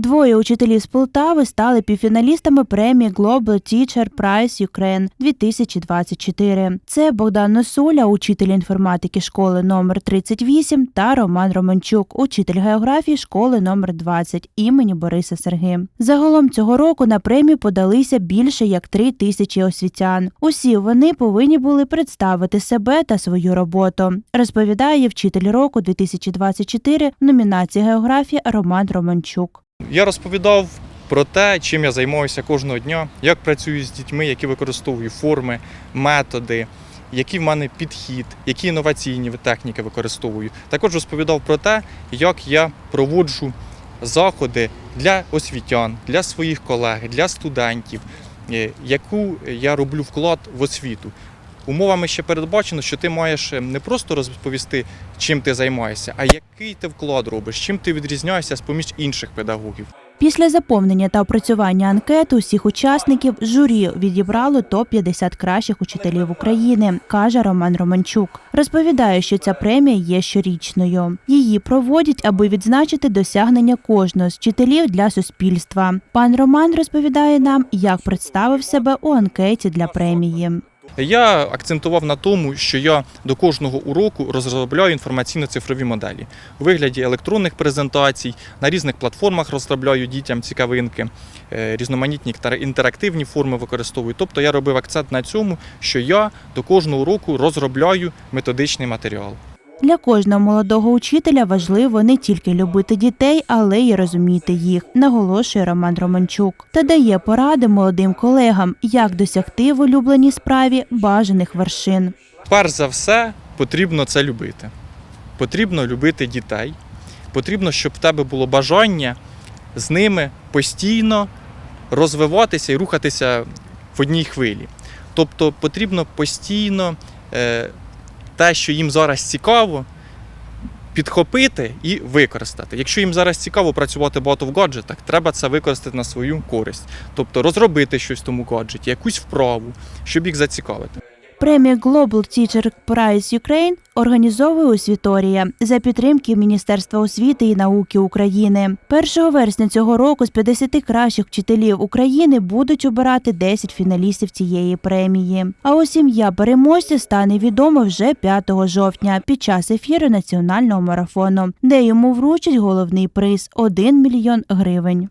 Двоє учителів з Полтави стали півфіналістами премії Global Teacher Prize Ukraine 2024. Це Богдан Носуля, учитель інформатики школи номер 38 та Роман Романчук, учитель географії школи номер 20 імені Бориса Серги. Загалом цього року на премію подалися більше як три тисячі освітян. Усі вони повинні були представити себе та свою роботу. Розповідає вчитель року 2024 в номінації географія Роман Романчук. Я розповідав про те, чим я займаюся кожного дня, як працюю з дітьми, які використовую форми, методи, який в мене підхід, які інноваційні техніки використовую. Також розповідав про те, як я проводжу заходи для освітян, для своїх колег, для студентів, е, яку я роблю вклад в освіту. Умовами ще передбачено, що ти маєш е, не просто розповісти, чим ти займаєшся, а який ти вклад робиш, чим ти відрізняєшся з поміж інших педагогів. Після заповнення та опрацювання анкети усіх учасників журі відібрало топ-50 кращих учителів України, каже Роман Романчук. Розповідає, що ця премія є щорічною. Її проводять, аби відзначити досягнення кожного з вчителів для суспільства. Пан Роман розповідає нам, як представив себе у анкеті для премії. Я акцентував на тому, що я до кожного уроку розробляю інформаційно-цифрові моделі у вигляді електронних презентацій, на різних платформах розробляю дітям цікавинки, е, різноманітні інтерактивні форми використовую. Тобто я робив акцент на цьому, що я до кожного уроку розробляю методичний матеріал. Для кожного молодого учителя важливо не тільки любити дітей, але й розуміти їх, наголошує Роман Романчук. Та дає поради молодим колегам, як досягти в улюбленій справі бажаних вершин. Перш за все, потрібно це любити. Потрібно любити дітей. Потрібно, щоб в тебе було бажання з ними постійно розвиватися і рухатися в одній хвилі. Тобто потрібно постійно е, те, що їм зараз цікаво, підхопити і використати. Якщо їм зараз цікаво працювати багато в гаджетах, треба це використати на свою користь. Тобто розробити щось тому гаджеті, якусь вправу, щоб їх зацікавити. Премія Global Teacher Prize Ukraine організовує Освіторія за підтримки Міністерства освіти і науки України. 1 вересня цього року з 50 кращих вчителів України будуть обирати 10 фіналістів цієї премії. А ось ім'я переможця стане відомо вже 5 жовтня під час ефіру національного марафону, де йому вручать головний приз 1 мільйон гривень.